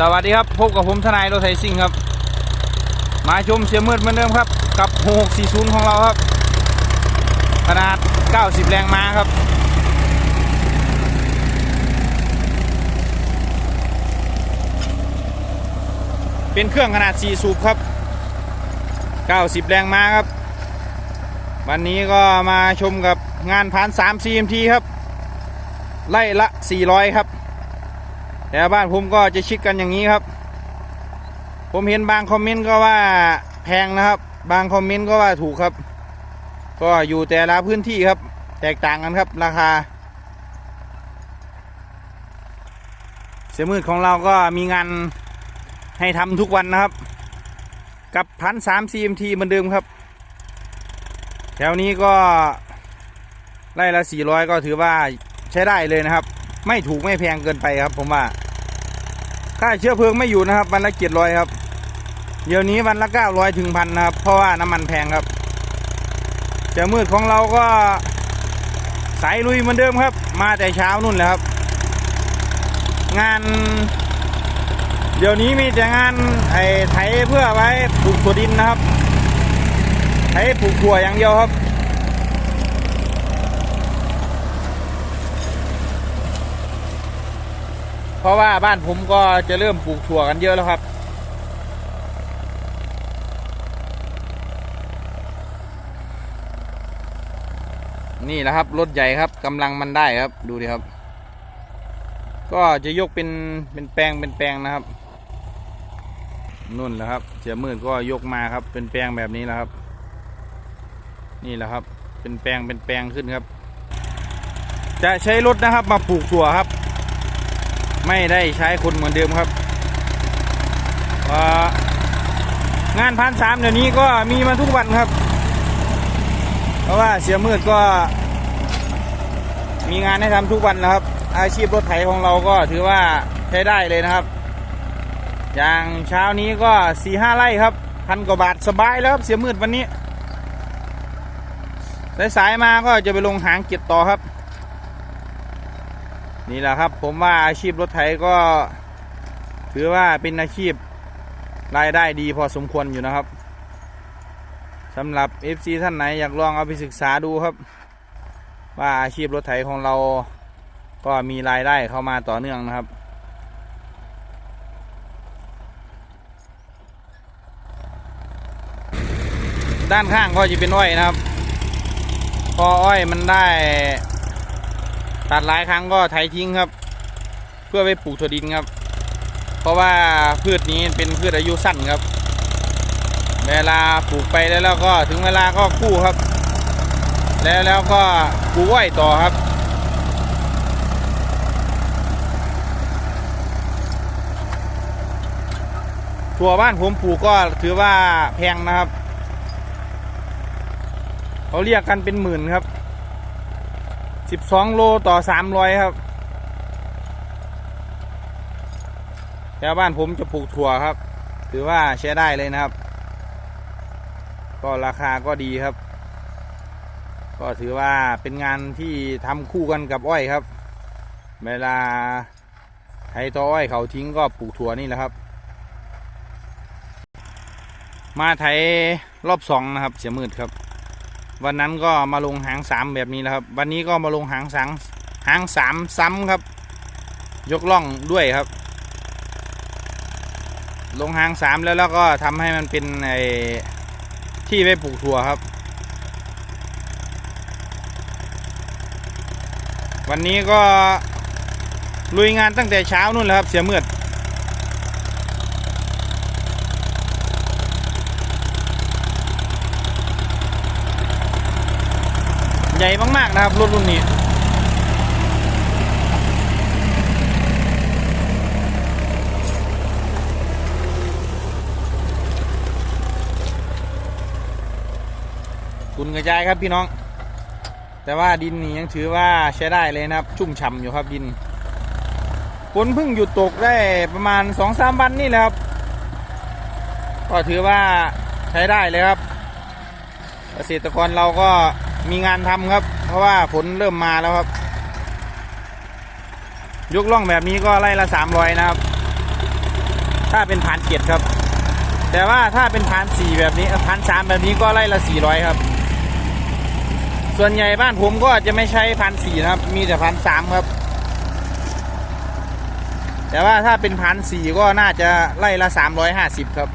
สวัสดีครับพบกับผมทนายโรถไถซิ่งครับ มาชมเสียมืดเหมือนเดิมครับ กับ 6640 ของเราครับ ขนาด 90 แรงม้าครับ เป็นเครื่องขนาด 4 สูบครับ 90 แรงม้าครับ วันนี้ก็มาชมกับงานผ่าน 3 CMT ครับ ไล่ละ 400 ครับ แต่บ้านผมก็จะชิดกันอย่างนี้ครับ ผมเห็นบางคอมเมนต์ก็ว่าแพงนะครับ บางคอมเมนต์ก็ว่าถูกครับ ก็อยู่แต่ละพื้นที่ครับ แตกต่างกันครับ ราคา เสียมืดของเราก็มีงานให้ทำทุกวันนะครับ กับพันสาม CMT เหมือนเดิมครับ แถวนี้ก็ไล่ละ400ก็ถือว่าใช้ได้เลยนะครับ ไม่ถูกไม่แพงเกินไปครับผมว่า ค่าเชื้อเพลิงไม่อยู่นะครับ วันละเจ็ดร้อยครับ เดี๋ยวนี้วันละเก้าร้อยถึงพันนะครับ เพราะว่าน้ำมันแพงครับจ้ามืดของเราก็สายลุยเหมือนเดิมครับ มาแต่เช้านู่นแหละครับ งาน เดี๋ยวนี้มีแต่งานไอ้ไถเพื่อไว้ปลูกถั่วดินนะครับไถปลูกถั่วอย่างเดียวครับ เพ ราะว่าบ้านผมก็จะเริ่มปลูกถั่วกันเยอะแล้วครับ นี่แหละครับรถใหญ่ครับกำลังมันได้ครับดูดิครับ ก็จะยกเป็นเป็นแปลงเป็นแปลงนะครับนุ่นแหละครับ เสียมืดก็ยกมาครับ เป็นแปลงแบบนี้แหละครับ นี่แหละครับ เป็นแปลงเป็นแปลงขึ้นครับ จะใช้รถนะครับมาปลูกถั่วครับ ไม่ได้ใช้คนเหมือนเดิมครับงานพันสามเดี๋ยวนี้ก็มีมาทุกวันครับ เพราะว่าเสียมืดก็ มีงานให้ทำทุกวันนะครับ อาชีพรถไถของเราก็ถือว่าใช้ได้เลยนะครับ อย่างเช้านี้ก็สี่ห้าไร่ครับพันกว่าบาทสบายแล้วครับเสียมืดวันนี้สายๆมาก็จะไปลงหางเก็บต่อครับ นี่แหละครับ ผมว่าอาชีพรถไถก็ ถือว่าเป็นอาชีพรายได้ดีพอสมควรอยู่นะครับสำหรับ FC ท่านไหนอยากลองเอาไปศึกษาดูครับ ว่าอาชีพรถไถของเราก็มีรายได้เข้ามาต่อเนื่องนะครับด้านข้างก็จะเป็นอ้อยนะครับ พออ้อยมันได้ ตัดหลายครั้งก็ไถทิ้งครับ เพื่อไปปลูกถั่วดินครับ เพราะว่าพืชนี้เป็นพืชอายุสั้นครับ เวลาปลูกไปแล้วแล้วก็ถึงเวลาก็กู้ครับ แล้วแล้วก็ปลูกอ้ยต่อครับถั่วบ้านผมปลูกก็ถือว่าแพงนะครับ เขาเรียกกันเป็นหมื่นครับ สิบสองโลต่อสามร้อยครับแถวบ้านผมจะปลูกถั่วครับ ถือว่าใช้ได้เลยนะครับ ก็ราคาก็ดีครับ ก็ถือว่าเป็นงานที่ทำคู่กันกับอ้อยครับ เวลาไถตออ้อยเขาทิ้งก็ปลูกถั่วนี่แหละครับ มาไถรอบสองนะครับ เสียมืดครับ วันนั้นก็มาลงหางสามแบบนี้แล้วครับ วันนี้ก็มาลงหางสังหางสามซ้ำครับ ยกล่องด้วยครับ ลงหางสามแล้วแล้วก็ทำให้มันเป็นไอ้ที่ไว้ปลูกถั่วครับ วันนี้ก็ลุยงานตั้งแต่เช้านู่นแหละครับ เสียเมือด ใหญ่มากๆนะครับรถรุ่นนี้ คุณกระจายครับพี่น้อง แต่ว่าดินนี่ยังถือว่าใช้ได้เลยนะครับ ชุ่มฉ่ำอยู่ครับดินฝนเพิ่งหยุดตกได้ประมาณสองสามวันนี่แหละครับ ก็ถือว่าใช้ได้เลยครับเกษตรกรเราก็ มีงานทำครับ เพราะว่าฝนเริ่มมาแล้วครับ ยกล่องแบบนี้ก็ไล่ละสามร้อยนะครับ ถ้าเป็นพันเจ็ดครับ แต่ว่าถ้าเป็นพันสี่แบบนี้พันสามแบบนี้ก็ไล่ละสี่ร้อยครับ ส่วนใหญ่บ้านผมก็จะไม่ใช้พันสี่นะครับ มีแต่พันสามครับ แต่ว่าถ้าเป็นพันสี่ก็น่าจะไล่ละสามร้อยห้าสิบครับ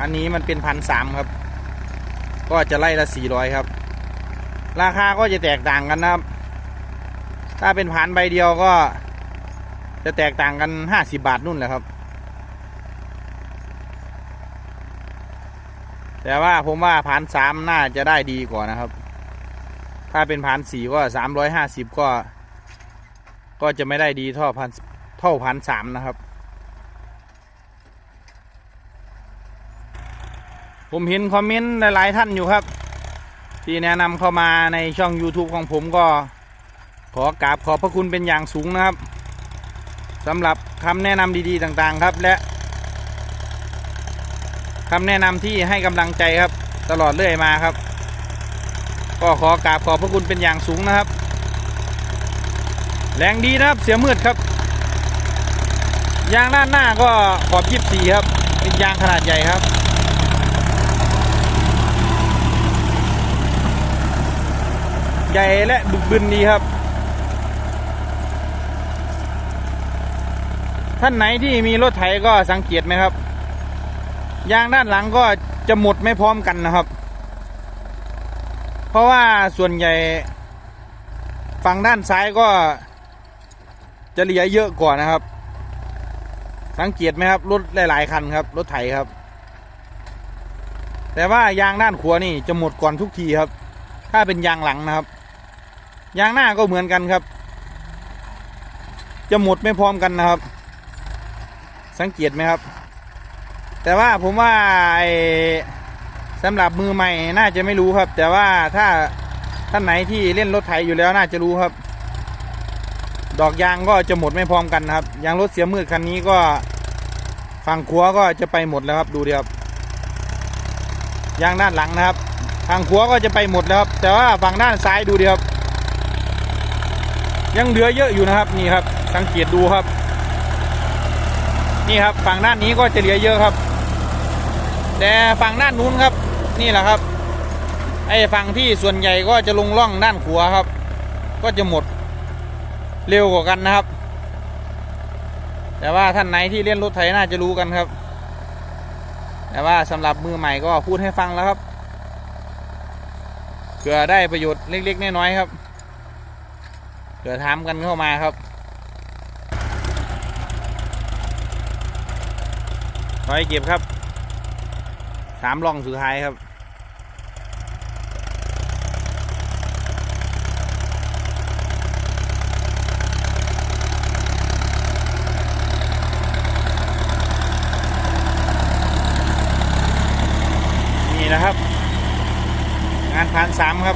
อันนี้มันเป็นพันสามครับ ก็จะไล่ละสี่ร้อยครับ ราคาก็จะแตกต่างกันนะครับ ถ้าเป็นพันใบเดียวก็ จะแตกต่างกันห้าสิบาทนู่นแหละครับ แต่ว่าผมว่าพันสามน่าจะได้ดีกว่านะครับ ถ้าเป็นพันสี่ก็สามร้อยห้าสิบก็ ก็จะไม่ได้ดีเท่าพันเท่าพันสามนะครับ ผมเห็นคอมเมนต์หลาย ๆ ท่านอยู่ครับ ที่แนะนำเข้ามาในช่อง YouTube ของผมก็ขอกราบขอบพระคุณเป็นอย่างสูงนะครับสำหรับคำแนะนำดีๆต่างๆครับและคำแนะนำที่ให้กำลังใจครับ ตลอดเรื่อยมาครับ ก็ขอกราบขอบพระคุณเป็นอย่างสูงนะครับ แรงดีนะครับเสียมืดครับ ยางด้านหน้าก็ขอบยิบสี่ครับเป็นยางขนาดใหญ่ครับ ใหญ่และบึกบึนดีครับ ท่านไหนที่มีรถไถก็สังเกตไหมครับ ยางด้านหลังก็จะหมดไม่พร้อมกันนะครับ เพราะว่าส่วนใหญ่ฝั่งด้านซ้ายก็จะเหลือเยอะกว่านะครับ สังเกตไหมครับรถหลาย ๆ คันครับ รถไถครับ แต่ว่ายางด้านขวานี่จะหมดก่อนทุกทีครับ ถ้าเป็นยางหลังนะครับ ยางหน้าก็เหมือนกันครับ จะหมดไม่พร้อมกันนะครับ สังเกตไหมครับ แต่ว่าผมว่าสำหรับมือใหม่น่าจะไม่รู้ครับ แต่ว่าถ้าท่านไหนที่เล่นรถไถอยู่แล้วน่าจะรู้ครับ ดอกยางก็จะหมดไม่พร้อมกันนะครับยางรถเสียมืดคันนี้ก็ฝั่งขัวก็จะไปหมดแล้วครับดูดิครับยางด้านหลังนะครับฝั่งขัวก็จะไปหมดแล้วครับแต่ว่าฝั่งด้านซ้ายดูดิครับ ยังเหลือเยอะอยู่นะครับนี่ครับ สังเกตดูครับ นี่ครับฝั่งด้านนี้ก็จะเหลือเยอะครับ แต่ฝั่งด้านนู้นครับ นี่แหละครับ ไอ้ฝั่งที่ส่วนใหญ่ก็จะลงล่องด้านขวาครับ ก็จะหมดเร็วกว่ากันนะครับ แต่ว่าท่านไหนที่เล่นรถไถน่าจะรู้กันครับ แต่ว่าสำหรับมือใหม่ก็พูดให้ฟังแล้วครับเผื่อได้ประโยชน์เล็กๆน้อยๆครับ เผื่อถามกันเข้ามาครับร้อยเก็บครับ สามล่องสุดท้ายครับนี่นะครับ งานผ่านสามครับ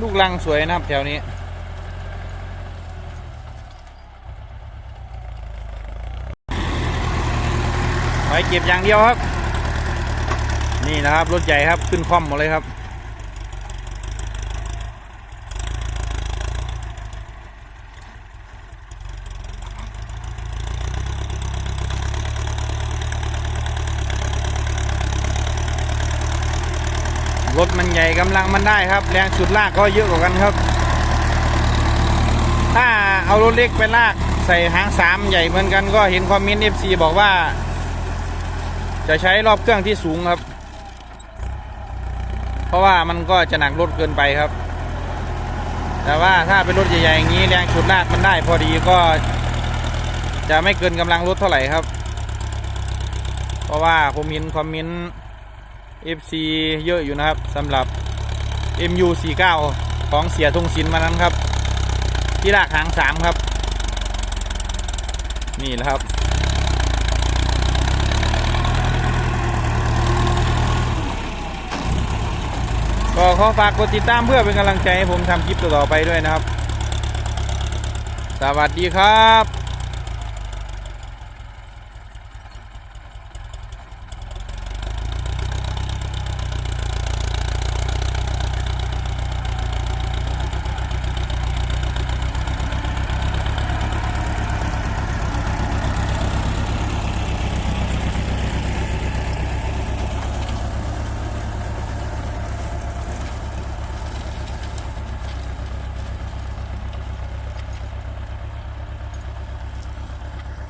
ลูกลังสวยนะครับแถวนี้ไปเก็บอย่างเดียวครับ นี่นะครับ รถใหญ่ครับ ขึ้นคล่อมหมดเลยครับ รถมันใหญ่กำลังมันได้ครับ แรงสุดลากก็เยอะกว่ากันครับ ถ้าเอารถเล็กไปลากใส่หางสามใหญ่เหมือนกันก็เห็นคอมเมนต์เอฟซีบอกว่า จะใช้รอบเครื่องที่สูงครับ เพราะว่ามันก็จะหนักรถเกินไปครับ แต่ว่าถ้าเป็นรถใหญ่ๆอย่างนี้แรงสุดลากมันได้พอดีก็จะไม่เกินกำลังรถเท่าไหร่ครับ เพราะว่าผมเห็นคอมเมนต์ FC เยอะอยู่นะครับสำหรับ MU49 ของเสียทงศิลป์มานั้นครับ ที่ลากหางสามครับ นี่แหละครับ ก็ขอฝากกดติดตามเพื่อเป็นกำลังใจให้ผมทำคลิปต่อๆไปด้วยนะครับ สวัสดีครับ